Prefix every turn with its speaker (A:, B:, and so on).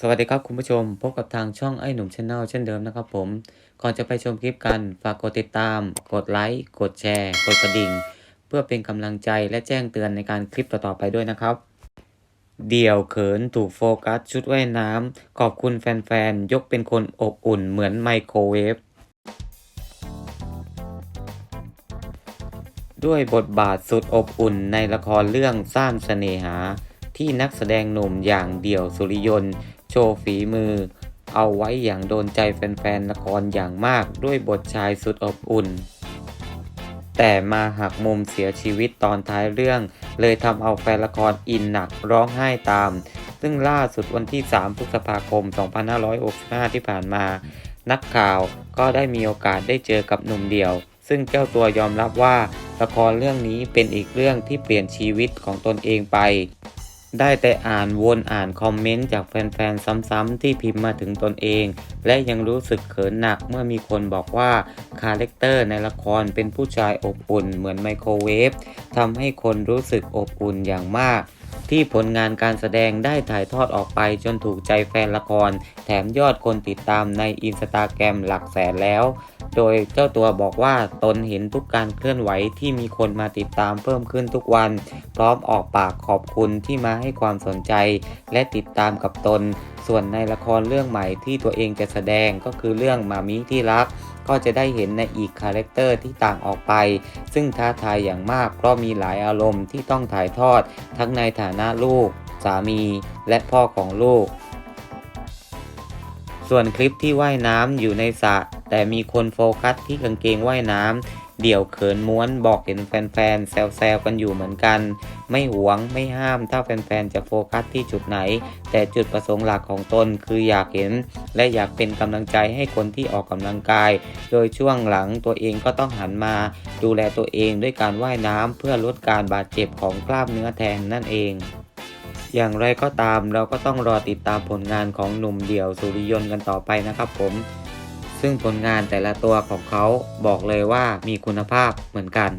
A: สวัสดีครับคุณผู้ชม พบกับทางช่องไอ้หนุ่มชาแนลเช่นเดิมนะครับผม ก่อนจะไปชมคลิปกัน ฝากกดติดตาม กดไลค์ กดแชร์ กดกระดิ่ง เพื่อเป็นกำลังใจและแจ้งเตือนในการคลิปต่อๆไปด้วยนะครับ เดี่ยวเขินถูกโฟกัสชุดว่ายน้ำขอบคุณแฟนๆ ยกเป็นคนอบอุ่นเหมือนไมโครเวฟด้วยบทบาทสุดอบอุ่นในละครเรื่องซ่านเสน่หาที่นักแสดงหนุ่มอย่างเดี่ยวสุริยนต์ โชว์ฝีมือ เอาไว้อย่างโดนใจแฟนๆละครอย่างมากด้วยบทชายสุดอบอุ่น แต่มาหักมุมเสียชีวิตตอนท้ายเรื่อง เลยทำเอาแฟนละครอินหนักร้องไห้ตาม ซึ่งล่าสุดวันที่ 3 พฤษภาคม 2565 ที่ผ่านมา นักข่าวก็ได้มีโอกาสได้เจอกับหนุ่มเดี่ยว ซึ่งเจ้าตัวยอมรับว่าละครเรื่องนี้เป็นอีกเรื่องที่เปลี่ยนชีวิตของตนเองไป ได้แต่อ่านวนอ่านคอมเมนต์จากแฟนๆ ซ้ำๆที่พิมพ์มาถึงตนเอง และยังรู้สึกเขินหนักเมื่อมีคนบอกว่า คาแรคเตอร์ในละครเป็นผู้ชายอบอุ่นเหมือนไมโครเวฟทำให้คนรู้สึกอบอุ่นอย่างมาก ที่ผลงานการแสดงได้ถ่ายทอดออกไปจนถูกใจแฟนละคร แถมยอดคนติดตามในอินสตาแกรมหลักแสนแล้ว โดยเจ้าตัวบอกว่าตนเห็นทุกการเคลื่อนไหวที่มีคนมาติดตามเพิ่มขึ้นทุกวัน พร้อมออกปากขอบคุณที่มาให้ความสนใจ และติดตามกับตน ส่วนในละครเรื่องใหม่ที่ตัวเองจะแสดงก็คือเรื่องมามิที่รัก ก็จะได้เห็นในอีกคาแรคเตอร์ที่ต่างออกไป ซึ่งท้าทายอย่างมากเพราะมีหลายอารมณ์ที่ต้องถ่ายทอด ทั้งในฐานะลูก สามี และพ่อของลูก ส่วนคลิปที่ว่ายน้ำอยู่ในสระแต่มีคนโฟกัสที่กางเกงว่ายน้ำ เดี่ยวเขินม้วนบอกเห็นแฟนๆ แซวๆ กันอยู่เหมือนกัน ไม่หวงไม่ห้ามถ้าแฟนๆ จะโฟกัสที่จุดไหน แต่จุดประสงค์หลักของตนคืออยากเห็น และอยากเป็นกำลังใจให้คนที่ออกกำลังกาย โดยช่วงหลังตัวเองก็ต้องหันมา ดูแลตัวเองด้วยการว่ายน้ำเพื่อลดการบาดเจ็บของกล้ามเนื้อแทนนั่นเองอย่างไรก็ตามเราก็ต้องรอติดตามผลงานของหนุ่มเดี่ยวสุริยนต์กันต่อไปนะครับผม ซึ่งผลงานแต่ละตัวของเขาบอกเลยว่ามีคุณภาพเหมือนกัน